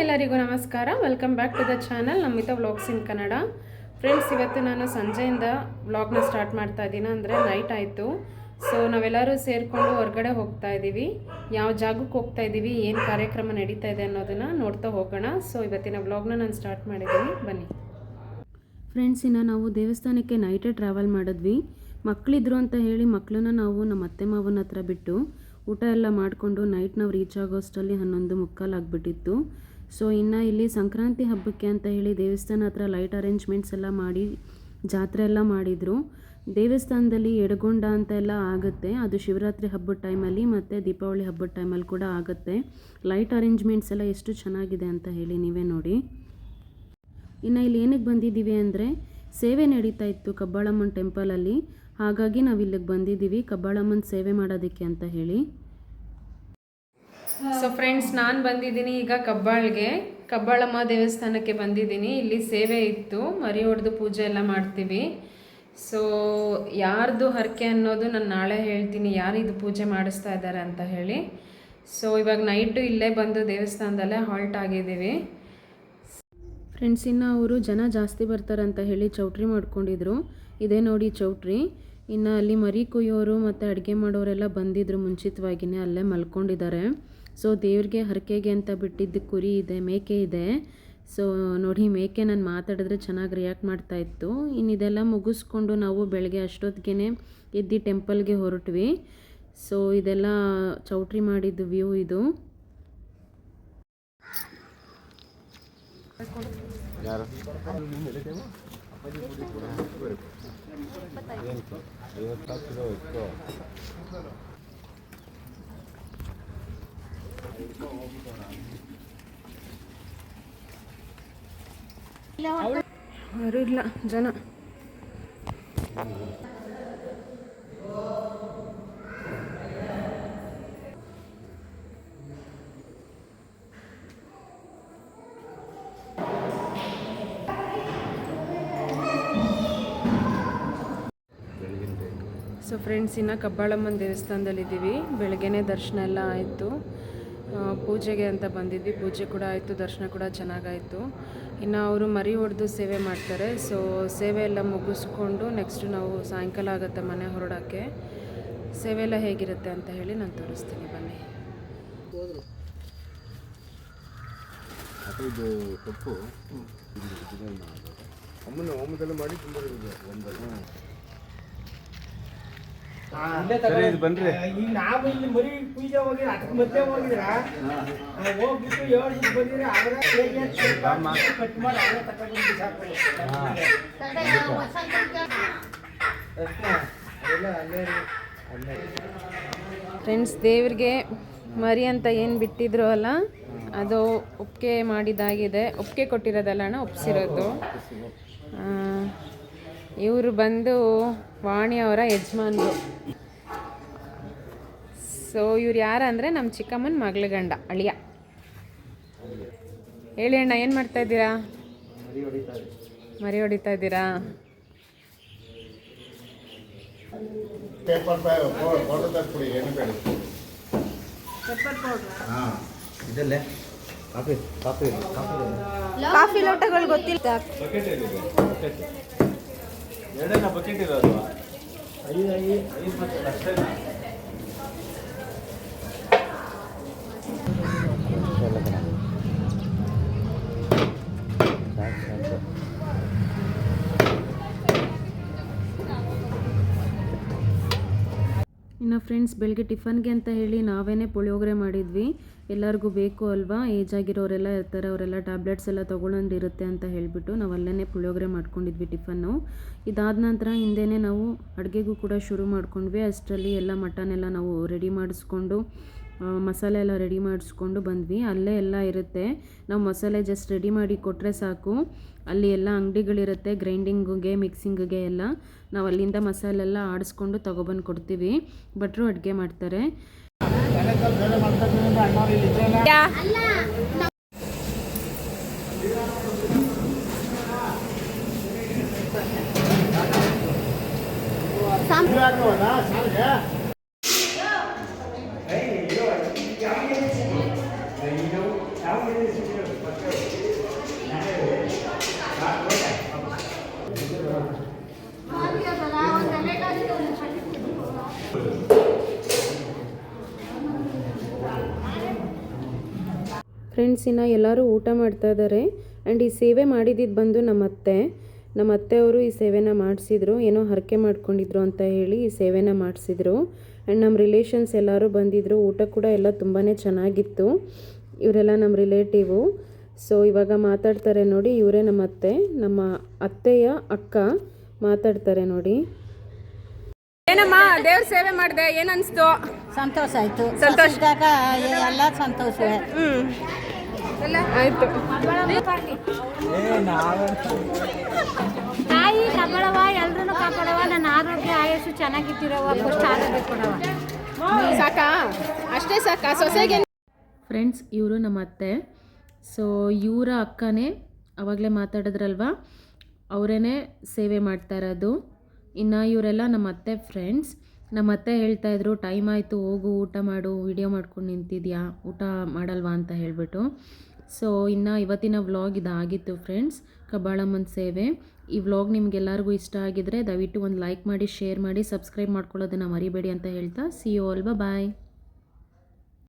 ಎಲ್ಲರಿಗೂ ನಮಸ್ಕಾರ. Welcome back to the channel Namitha vlogs in Kannada friends ಇವತ್ತು ನಾನು ಸಂಜೆಯಿಂದ ವ್ಲಾಗ್ನ ಸ್ಟಾರ್ಟ್ ಮಾಡ್ತಾ ಇದ್ದೀನಿ. ಅಂದರೆ ನೈಟ್ ಆಯಿತು. ಸೊ ನಾವೆಲ್ಲರೂ ಸೇರಿಕೊಂಡು ಹೊರಗಡೆ ಹೋಗ್ತಾ ಇದ್ದೀವಿ. ಯಾವ ಜಾಗಕ್ಕೆ ಹೋಗ್ತಾ ಇದ್ದೀವಿ, ಏನು ಕಾರ್ಯಕ್ರಮ ನಡೀತಾ ಇದೆ ಅನ್ನೋದನ್ನು ನೋಡ್ತಾ ಹೋಗೋಣ. ಸೊ ಇವತ್ತಿನ ವ್ಲಾಗ್ನ ನಾನು ಸ್ಟಾರ್ಟ್ ಮಾಡಿದ್ದೀನಿ. ಬನ್ನಿ. ಫ್ರೆಂಡ್ಸ್ ಇನ್ನು ನಾವು ದೇವಸ್ಥಾನಕ್ಕೆ ನೈಟೇ ಟ್ರಾವೆಲ್ ಮಾಡಿದ್ವಿ. ಮಕ್ಕಳಿದ್ರು ಅಂತ ಹೇಳಿ ಮಕ್ಕಳನ್ನ ನಾವು ನಮ್ಮ ಅತ್ತೆ ಮಾವನ ಹತ್ರ ಬಿಟ್ಟು ಊಟ ಎಲ್ಲ ಮಾಡಿಕೊಂಡು ನೈಟ್ ನಾವು ರೀಚ್ ಆಗೋಷ್ಟರಲ್ಲಿ ಹನ್ನೊಂದು ಮುಕ್ಕಾಲು ಆಗಿಬಿಟ್ಟಿತ್ತು. ಸೊ ಇನ್ನು ಇಲ್ಲಿ ಸಂಕ್ರಾಂತಿ ಹಬ್ಬಕ್ಕೆ ಅಂತ ಹೇಳಿ ದೇವಸ್ಥಾನ ಹತ್ರ ಲೈಟ್ ಅರೇಂಜ್ಮೆಂಟ್ಸ್ ಎಲ್ಲ ಮಾಡಿ ಜಾತ್ರೆ ಎಲ್ಲ ಮಾಡಿದರು. ದೇವಸ್ಥಾನದಲ್ಲಿ ಎಡಗೊಂಡ ಅಂತ ಎಲ್ಲ ಆಗುತ್ತೆ. ಅದು ಶಿವರಾತ್ರಿ ಹಬ್ಬದ ಟೈಮಲ್ಲಿ ಮತ್ತು ದೀಪಾವಳಿ ಹಬ್ಬದ ಟೈಮಲ್ಲಿ ಕೂಡ ಆಗುತ್ತೆ. ಲೈಟ್ ಅರೇಂಜ್ಮೆಂಟ್ಸ್ ಎಲ್ಲ ಎಷ್ಟು ಚೆನ್ನಾಗಿದೆ ಅಂತ ಹೇಳಿ ನೀವೇ ನೋಡಿ. ಇನ್ನು ಇಲ್ಲಿ ಏನಕ್ಕೆ ಬಂದಿದ್ದೀವಿ ಅಂದರೆ ಸೇವೆ ನಡೀತಾ ಇತ್ತು ಕಬ್ಬಾಳಮ್ಮನ ಟೆಂಪಲಲ್ಲಿ ಹಾಗಾಗಿ ನಾವು ಇಲ್ಲಿಗೆ ಬಂದಿದ್ದೀವಿ ಕಬ್ಬಾಳಮ್ಮನ ಸೇವೆ ಮಾಡೋದಕ್ಕೆ ಅಂತ ಹೇಳಿ. ಸೊ ಫ್ರೆಂಡ್ಸ್ ನಾನು ಬಂದಿದ್ದೀನಿ ಈಗ ಕಬ್ಬಾಳ್ಗೆ. ಕಬ್ಬಾಳಮ್ಮ ದೇವಸ್ಥಾನಕ್ಕೆ ಬಂದಿದ್ದೀನಿ. ಇಲ್ಲಿ ಸೇವೆ ಇತ್ತು. ಮರಿ ಹೊಡೆದು ಪೂಜೆ ಎಲ್ಲ ಮಾಡ್ತೀವಿ. ಸೊ ಯಾರ್ದು ಹರಕೆ ಅನ್ನೋದು ನಾನು ನಾಳೆ ಹೇಳ್ತೀನಿ. ಯಾರು ಇದು ಪೂಜೆ ಮಾಡಿಸ್ತಾ ಇದ್ದಾರೆ ಅಂತ ಹೇಳಿ. ಸೊ ಇವಾಗ ನೈಟು ಇಲ್ಲೇ ಬಂದು ದೇವಸ್ಥಾನದಲ್ಲೇ ಹಾಲ್ಟ್ ಆಗಿದ್ದೀವಿ. ಫ್ರೆಂಡ್ಸ್ ಇನ್ನು ಅವರು ಜನ ಜಾಸ್ತಿ ಬರ್ತಾರಂತ ಹೇಳಿ ಚೌಟ್ರಿ ಮಾಡ್ಕೊಂಡಿದ್ರು. ಇದೇ ನೋಡಿ ಚೌಟ್ರಿ. ಇನ್ನು ಅಲ್ಲಿ ಮರಿ ಕುಯ್ಯೋರು ಮತ್ತು ಅಡುಗೆ ಮಾಡೋರೆಲ್ಲ ಬಂದಿದ್ರು ಮುಂಚಿತವಾಗಿಯೇ ಅಲ್ಲೇ ಮಲ್ಕೊಂಡಿದ್ದಾರೆ. ಸೊ ದೇವ್ರಿಗೆ ಹರಕೆಗೆ ಅಂತ ಬಿಟ್ಟಿದ್ದು ಕುರಿ ಇದೆ, ಮೇಕೆ ಇದೆ. ಸೊ ನೋಡಿ, ಮೇಕೆ ನಾನು ಮಾತಾಡಿದ್ರೆ ಚೆನ್ನಾಗಿ ರಿಯಾಕ್ಟ್ ಮಾಡ್ತಾ ಇತ್ತು. ಇನ್ನು ಇದೆಲ್ಲ ಮುಗಿಸ್ಕೊಂಡು ನಾವು ಬೆಳಗ್ಗೆ ಅಷ್ಟೊತ್ತಿಗೆ ಎದ್ದು ಟೆಂಪಲ್ಗೆ ಹೊರಟ್ವಿ. ಸೊ ಇದೆಲ್ಲ ಚೌಟ್ರಿ ಮಾಡಿದ್ದು ವ್ಯೂ ಇದು. ಇಲ್ಲ ಜನ. ಸೊ ಫ್ರೆಂಡ್ಸ್ ಇನ್ನು ಕಬ್ಬಾಳಮ್ಮನ ದೇವಸ್ಥಾನದಲ್ಲಿದ್ದೀವಿ. ಬೆಳಗ್ಗೆನೇ ದರ್ಶನ ಎಲ್ಲ ಆಯಿತು. ಪೂಜೆಗೆ ಅಂತ ಬಂದಿದ್ವಿ ಪೂಜೆ ಕೂಡ ಆಯಿತು ದರ್ಶನ ಕೂಡ ಚೆನ್ನಾಗಾಯಿತು ಇನ್ನು ಅವರು ಮರಿ ಹೊಡೆದು ಸೇವೆ ಮಾಡ್ತಾರೆ ಸೊ ಸೇವೆ ಎಲ್ಲ ಮುಗಿಸ್ಕೊಂಡು ನೆಕ್ಸ್ಟ್ ನಾವು ಸಾಯಂಕಾಲ ಆಗುತ್ತೆ ಮನೆ ಹೊರಡೋಕ್ಕೆ ಸೇವೆ ಎಲ್ಲ ಹೇಗಿರುತ್ತೆ ಅಂತ ಹೇಳಿ ನಾನು ತೋರಿಸ್ತೀನಿ ಬನ್ನಿ ಅಮ್ಮನ ಒಮ್ಮದೆಲ್ಲ ಮಾಡಿ ತುಂಬ ಬನ್ರಿ. ಈಗ ನಾವು ಇಲ್ಲಿ ಮರಿ ಪೂಜೆ ಹೋಗಿ ಅದಕ್ಕೆ ಮತ್ತೆ ಹೋಗಿದ್ರ? ಹೋಗ್ಬಿಟ್ಟು ಏಳು ದಿವಸ ಬಂದಿರ ಅವರ ಕಟ್ ಮಾಡಿ ಅವರೇ ತಗೊಂಡು ಫ್ರೆಂಡ್ಸ್ ದೇವ್ರಿಗೆ ಮರಿ ಅಂತ ಏನು ಬಿಟ್ಟಿದ್ರು ಅಲ್ಲ ಅದು ಒಪ್ಪಿಗೆ ಮಾಡಿದಾಗಿದೆ ಒಪ್ಪಿಗೆ ಕೊಟ್ಟಿರೋದಲ್ಲ ಉಪ್ಸಿರೋದು ಒಪ್ಸಿರೋದು ಇವರು ಬಂದು ವಾಣಿ ಅವರ ಯಜಮಾನ್ರು. ಸೊ ಇವ್ರು ಯಾರಂದರೆ ನಮ್ಮ ಚಿಕ್ಕಮ್ಮನ ಮಗಳ ಗಂಡ ಅಳಿಯ. ಹೇಳಿ ಅಣ್ಣ ಏನು ಮಾಡ್ತಾ ಇದ್ದೀರಾ? ಮರಿ ಹೊಡಿತಾ ಇದ್ದೀರಾ? Paper coffee coffee coffee. Coffee ಲೋಟಗಳು ಗೊತ್ತಿಲ್ಲ. ಎರಡೇನ ಬಕೆಟ್ ಇರೋದು ಐದು ಐದು ಐದು ಬಕೆಟ್ ಅಷ್ಟೇನಾ? ಇನ್ನು ಫ್ರೆಂಡ್ಸ್ ಬೆಳಗ್ಗೆ ಟಿಫನ್ಗೆ ಅಂತ ಹೇಳಿ ನಾವೇನೇ ಪುಳಿಯೋಗರೆ ಮಾಡಿದ್ವಿ. ಎಲ್ಲರಿಗೂ ಬೇಕು ಅಲ್ವಾ? ಏಜ್ ಆಗಿರೋರೆಲ್ಲ ಇರ್ತಾರೆ, ಅವರೆಲ್ಲ ಟ್ಯಾಬ್ಲೆಟ್ಸ್ ಎಲ್ಲ ತೊಗೊಳೊಂದಿರುತ್ತೆ ಅಂತ ಹೇಳಿಬಿಟ್ಟು ನಾವು ಅಲ್ಲೇ ಪುಳಿಯೋಗರೆ ಮಾಡ್ಕೊಂಡಿದ್ವಿ ಟಿಫನ್ನು. ಇದಾದ ನಂತರ ಹಿಂದೆನೇ ನಾವು ಅಡುಗೆಗೂ ಕೂಡ ಶುರು ಮಾಡ್ಕೊಂಡ್ವಿ. ಅಷ್ಟರಲ್ಲಿ ಎಲ್ಲ ಮಟನ್ ಎಲ್ಲ ನಾವು ರೆಡಿ ಮಾಡಿಸ್ಕೊಂಡು ಮಸಾಲೆ ಎಲ್ಲ ರೆಡಿ ಮಾಡಿಸ್ಕೊಂಡು ಬಂದ್ವಿ. ಅಲ್ಲೇ ಎಲ್ಲ ಇರುತ್ತೆ. ನಾವು ಮಸಾಲೆ ಜಸ್ಟ್ ರೆಡಿ ಮಾಡಿ ಕೊಟ್ಟರೆ ಸಾಕು. ಅಲ್ಲಿ ಎಲ್ಲ ಅಂಗಡಿಗಳಿರುತ್ತೆ ಗ್ರೈಂಡಿಂಗ್ಗೆ ಮಿಕ್ಸಿಂಗ್ಗೆ ಎಲ್ಲ. ನಾವು ಅಲ್ಲಿಂದ ಮಸಾಲೆ ಎಲ್ಲ ಆಡಿಸ್ಕೊಂಡು ತೊಗೊಬಂದು ಕೊಡ್ತೀವಿ. ಭಟ್ರು ಅಡುಗೆ ಮಾಡ್ತಾರೆ. ಫ್ರೆಂಡ್ಸ್ ಇನ್ನು ಎಲ್ಲರೂ ಊಟ ಮಾಡ್ತಾ ಇದ್ದಾರೆ ಆ್ಯಂಡ್ ಈ ಸೇವೆ ಮಾಡಿದ್ದು ಬಂದು ನಮ್ಮ ಅತ್ತೆ ನಮ್ಮ ಅತ್ತೆಯವರು ಈ ಸೇವೆನ ಮಾಡಿಸಿದ್ರು. ಏನೋ ಹರಕೆ ಮಾಡ್ಕೊಂಡಿದ್ರು ಅಂತ ಹೇಳಿ ಈ ಸೇವೆನ ಮಾಡಿಸಿದ್ರು. ಆ್ಯಂಡ್ ನಮ್ಮ ರಿಲೇಷನ್ಸ್ ಎಲ್ಲರೂ ಬಂದಿದ್ದರು ಊಟ ಕೂಡ ಎಲ್ಲ ತುಂಬಾ ಚೆನ್ನಾಗಿತ್ತು. ಇವರೆಲ್ಲ ನಮ್ಮ ರಿಲೇಟಿವು. ಸೊ ಇವಾಗ ಮಾತಾಡ್ತಾರೆ ನೋಡಿ ಇವರೇ ನಮ್ಮ ಅತ್ತೆ ನಮ್ಮ ಅತ್ತೆಯ ಅಕ್ಕ ಮಾತಾಡ್ತಾರೆ ನೋಡಿ. ಏನಮ್ಮ ದೇವ್ರ ಸೇವೆ ಮಾಡಿದೆ ಏನನ್ಸ್ತು ಸಂತೋಷ ಆಯ್ತು. ಸಂತೋಷ. ಎಲ್ಲ ಸಂತೋಷವೇ. ಆಯಿತು. ತಾಯಿ ಕಾಪಾಡವ ಎಲ್ರೂ ಕಾಪಾಡವ ನನ್ನ ಆರೋಗ್ಯ ಆಯಸ್ಸು ಚೆನ್ನಾಗಿಟ್ಟಿರವ ಫಸ್ಟ್ ಆರೋಗ್ಯ ಕೊಡವ ಸಾಕಾ? ಅಷ್ಟೇ ಸಾಕಾ? ಸೊಸೆಗೆ ಫ್ರೆಂಡ್ಸ್ ಇವರು ನಮ್ಮ ಅತ್ತೆ. ಸೊ ಇವರ ಅಕ್ಕನೇ ಅವಾಗಲೇ ಮಾತಾಡಿದ್ರಲ್ವಾ? ಅವರೇನೇ ಸೇವೆ ಮಾಡ್ತಾ ಇರೋದು. ಇನ್ನು ಇವರೆಲ್ಲ ನಮ್ಮ ಅತ್ತೆ ಫ್ರೆಂಡ್ಸ್ ನಮ್ಮ ಅತ್ತೆ ಹೇಳ್ತಾ ಇದ್ರು ಟೈಮ್ ಆಯಿತು, ಹೋಗು, ಊಟ ಮಾಡು ವಿಡಿಯೋ ಮಾಡ್ಕೊಂಡು ನಿಂತಿದ್ಯಾ? ಊಟ ಮಾಡಲ್ವಾ? ಅಂತ ಹೇಳಿಬಿಟ್ಟು. ಸೊ ಇನ್ನು ಇವತ್ತಿನ ವ್ಲಾಗ್ ಇದಾಗಿತ್ತು ಫ್ರೆಂಡ್ಸ್ ಕಬ್ಬಾಳಮ್ಮನ ಸೇವೆ. ಈ ವ್ಲಾಗ್ ನಿಮಗೆಲ್ಲರಿಗೂ ಇಷ್ಟ ಆಗಿದ್ರೆ ದಯವಿಟ್ಟು ಒಂದು ಲೈಕ್ ಮಾಡಿ ಶೇರ್ ಮಾಡಿ ಸಬ್ಸ್ಕ್ರೈಬ್ ಮಾಡ್ಕೊಳ್ಳೋದನ್ನು ಮರಿಬೇಡಿ ಅಂತ ಹೇಳ್ತಾ ಸಿ ಯು ಆಲ್ ಬಾಯ್